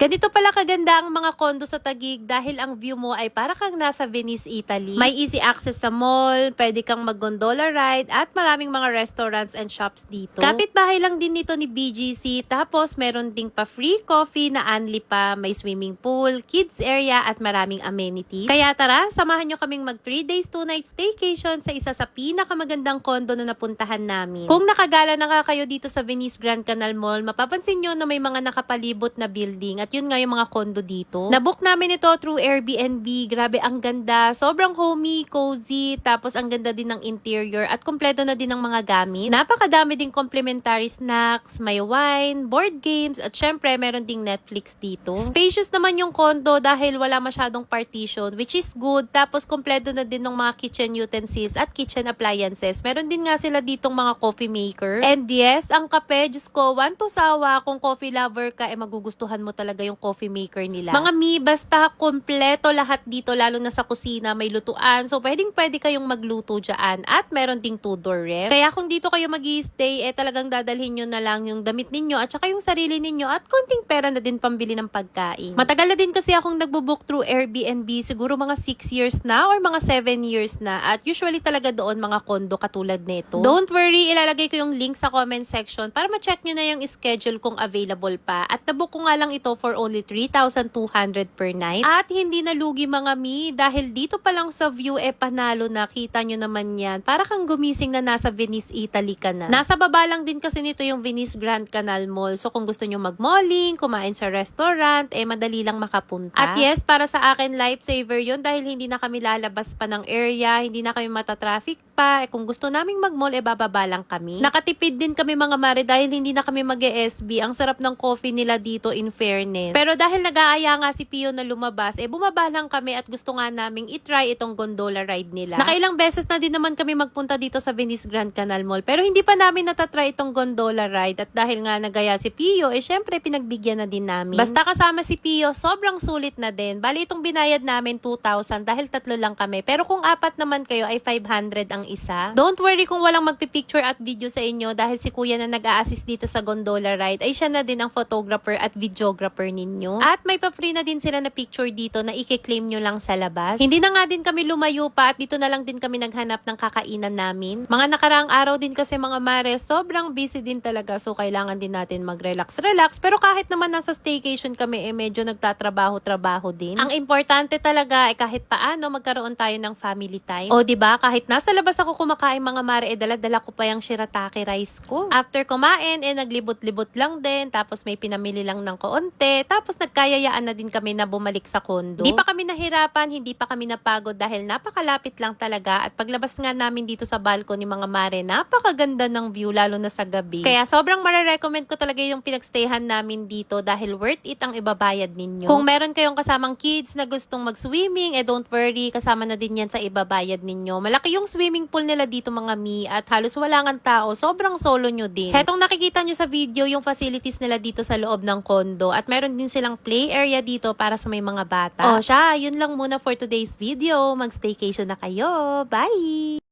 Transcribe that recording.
Ganito pala kaganda ang mga kondo sa Tagig dahil ang view mo ay para kang nasa Venice, Italy. May easy access sa mall, pwede kang mag-gondola ride at maraming mga restaurants and shops dito. Kapit-bahay lang din nito ni BGC tapos meron ding pa free coffee na anli pa, may swimming pool, kids area at maraming amenities. Kaya tara, samahan nyo kaming mag 3 days 2 nights staycation sa isa sa pinakamagandang kondo na napuntahan namin. Kung nakagala na nga kayo dito sa Venice Grand Canal Mall, mapapansin nyo na may mga nakapalibot na building at yun nga yung mga kondo dito. Nabook namin ito through Airbnb. Grabe, ang ganda. Sobrang homey, cozy, tapos ang ganda din ng interior at kompleto na din ng mga gamit. Napakadami ding complimentary snacks, may wine, board games, at syempre meron ding Netflix dito. Spacious naman yung kondo dahil wala masyadong partition, which is good. Tapos kompleto na din ng mga kitchen utensils at kitchen appliances. Meron din nga sila ditong mga coffee maker. And yes, ang kape, Diyos ko, one to sawa. Kung coffee lover ka, eh magugustuhan mo talaga yung coffee maker nila. Mga mi, basta kompleto lahat dito, lalo na sa kusina, may lutuan. So, pwedeng pwede kayong magluto dyan. At meron ding two-door ref. Kaya kung dito kayo mag stay eh talagang dadalhin nyo na lang yung damit ninyo at saka yung sarili ninyo at konting pera na din pambili ng pagkain. Matagal na din kasi akong nagbo-book through Airbnb, siguro mga 6 years na or mga 7 years na. At usually talaga doon mga kondo katulad nito. Don't worry, ilalagay ko yung link sa comment section para ma-check nyo na yung schedule kung available pa. At nabook ko nga lang ito for only 3,200 per night. At hindi nalugi mga mi dahil dito pa lang sa view eh panalo na. Kita nyo naman yan. Para kang gumising na nasa Venice, Italy ka na. Nasa baba lang din kasi nito yung Venice Grand Canal Mall. So kung gusto nyo mag-malling, kumain sa restaurant, eh madali lang makapunta. At yes, para sa akin lifesaver yun dahil hindi na kami lalabas pa ng area, hindi na kami matatraffic pa. Eh, kung gusto naming mag-mall, eh bababa lang kami. Nakatipid din kami mga mare dahil hindi na kami mag-SB. Ang sarap ng coffee nila dito in fairness. Pero dahil nag-aaya nga si Pio na lumabas, eh bumaba lang kami at gusto nga naming itry itong gondola ride nila. Nakailang beses na din naman kami magpunta dito sa Venice Grand Canal Mall. Pero hindi pa namin natatry itong gondola ride. At dahil nga nagaya si Pio, eh syempre pinagbigyan na din namin. Basta kasama si Pio, sobrang sulit na din. Bali itong binayad namin 2,000 dahil tatlo lang kami. Pero kung apat naman kayo ay 500 ang isa. Don't worry kung walang magpipicture at video sa inyo dahil si kuya na nag-a-assist dito sa gondola ride ay siya na din ang photographer at videographer ninyo. At may pa-free na din sila na picture dito na i-claim nyo lang sa labas. Hindi na nga din kami lumayo pa at dito na lang din kami naghanap ng kakainan namin. Mga nakaraang araw din kasi mga mare, sobrang busy din talaga so kailangan din natin mag-relax-relax. Pero kahit naman nasa staycation kami eh medyo nagtatrabaho-trabaho din. Ang importante talaga ay kahit paano magkaroon tayo ng family time. O ba kahit nasa labas ako kumakain mga mare, eh dala-dala ko pa yung shirataki rice ko. After kumain, eh naglibot-libot lang din, tapos may pinamili lang ng koonte, tapos nagkayayaan na din kami na bumalik sa kondo. Hindi pa kami nahirapan, hindi pa kami napagod dahil napakalapit lang talaga at paglabas nga namin dito sa balcony mga mare, napakaganda ng view lalo na sa gabi. Kaya sobrang mare-recommend ko talaga yung pinagstayhan namin dito dahil worth it ang ibabayad ninyo. Kung meron kayong kasamang kids na gustong mag-swimming, eh don't worry, kasama na din yan sa ibabayad ninyo. Malaki yung swimming pool nila dito mga mi at halos wala nga tao, sobrang solo nyo din. Hetong nakikita nyo sa video yung facilities nila dito sa loob ng kondo at meron din silang play area dito para sa may mga bata. O siya, yun lang muna for today's video. Mag-staycation na kayo. Bye!